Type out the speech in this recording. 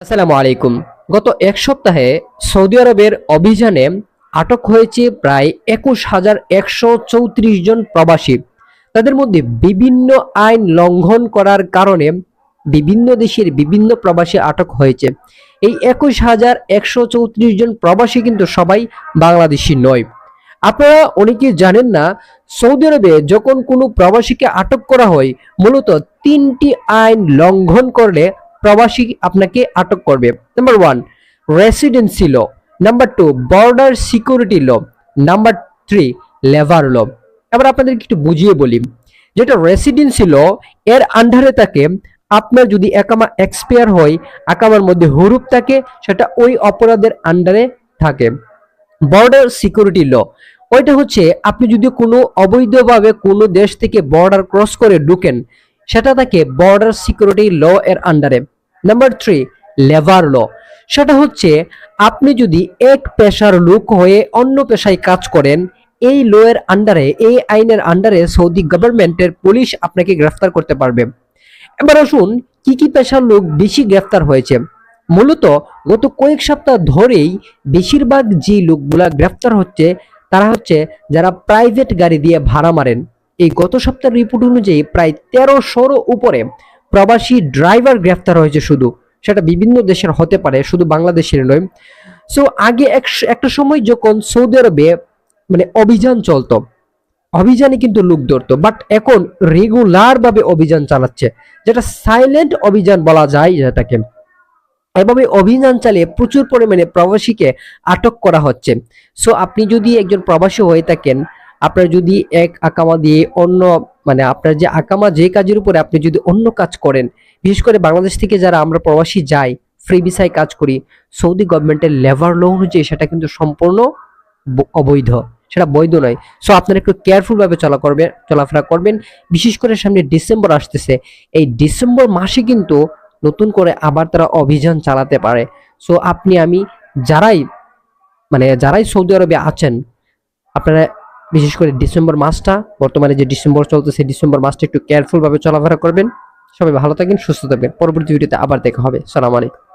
আসসালামু আলাইকুম। গত এক সপ্তাহে সৌদি আরবের অভিযানে আটক হয়েছে প্রায় একুশ হাজার একশো চৌত্রিশ জন প্রবাসী। তাদের মধ্যে বিভিন্ন আইন লঙ্ঘন করার কারণে বিভিন্ন দেশের বিভিন্ন প্রবাসী আটক হয়েছে। এই একুশ হাজার একশো চৌত্রিশ জন প্রবাসী কিন্তু সবাই বাংলাদেশি নয়। আপনারা অনেকে জানেন না, সৌদি আরবে যখন কোনো প্রবাসীকে আটক করা হয়, মূলত তিনটি আইন লঙ্ঘন করলে প্রবাসী আপনাকে আটক করবে। Number one residency law number two border security law number three labour law এবার আপনাদেরকে একটু বুঝিয়ে বলি, যেটা রেসিডেন্সি ল এর আন্ডারে থাকে, আপনার যদি একামা এক্সপায়ার হয় আকামার মধ্যে হুরুপ থাকে, সেটা ওই অপরাধের আন্ডারে থাকে। বর্ডার সিকিউরিটি ল ওইটা হচ্ছে, আপনি যদি কোনো অবৈধভাবে কোনো দেশ থেকে বর্ডার ক্রস করে ঢুকেন সেটা থাকে বর্ডার সিকিউরিটি ল এর আন্ডারে নাম্বার থ্রি লেবার ল সেটা হচ্ছে আপনি যদি এক পেশার লোক হয়ে অন্য পেশায় কাজ করেন, এই ল এর আন্ডারে এই আইনের আন্ডারে সৌদি গভর্নমেন্টের পুলিশ আপনাকে গ্রেফতার করতে পারবে। এবার আসুন, কি কি পেশার লোক বেশি গ্রেফতার হয়েছে? মূলত গত কয়েক সপ্তাহ ধরেই বেশিরভাগ যে লোকগুলা গ্রেফতার হচ্ছে, তারা হচ্ছে যারা প্রাইভেট গাড়ি দিয়ে ভাড়া মারেন। এই গত সপ্তাহের রিপোর্ট অনুযায়ী প্রায় তেরোশোর উপরে প্রবাসী ড্রাইভার গ্রেফতার হয়েছে শুধু। সেটা বিভিন্ন দেশের হতে পারে, শুধু বাংলাদেশের নয়। সো আগে এক- একটা সময় যখন সৌদি আরবে মানে অভিযান চলতো, অভিযানে কিন্তু লোক ধরতো বাট এখন রেগুলার ভাবে অভিযান চালাচ্ছে, যেটা সাইলেন্ট অভিযান বলা যায় যেটাকে। এভাবে অভিযান চালিয়ে প্রচুর পরিমাণে প্রবাসীকে আটক করা হচ্ছে। সো আপনি যদি একজন প্রবাসী হয়ে থাকেন আপনার যদি এক আকামা দিয়ে অন্য মানে আপনার যে আকামা যে কাজের উপরে আপনি যদি অন্য কাজ করেন, বিশেষ করে বাংলাদেশ থেকে যারা আমরা প্রবাসী যাই ফ্রি ভিসায় কাজ করি, সৌদি গভর্নমেন্টের লেবার ল অনুযায়ী সেটা কিন্তু সম্পূর্ণ অবৈধ। সেটা বৈধ নয়। সো আপনারা একটু কেয়ারফুলভাবে চলা করবে, চলাফেরা করবেন। বিশেষ করে সামনে ডিসেম্বর আসতেছে। এই ডিসেম্বর মাসে কিন্তু নতুন করে আবার তারা অভিযান চালাতে পারে। সো আপনি, আমি যারাই মানে যারাই সৌদি আরবে আছেন, আপনারা বিশেষ করে ডিসেম্বর মাসটা, বর্তমানে যে ডিসেম্বর চলতেছে ডিসেম্বর মাসটা একটু কেয়ারফুলভাবে চলাফেরা করবেন। সবাই ভালো থাকবেন সুস্থ থাকবেন। পরবর্তী ভিডিওতে আবার দেখা হবে। সালাম আলাইকুম।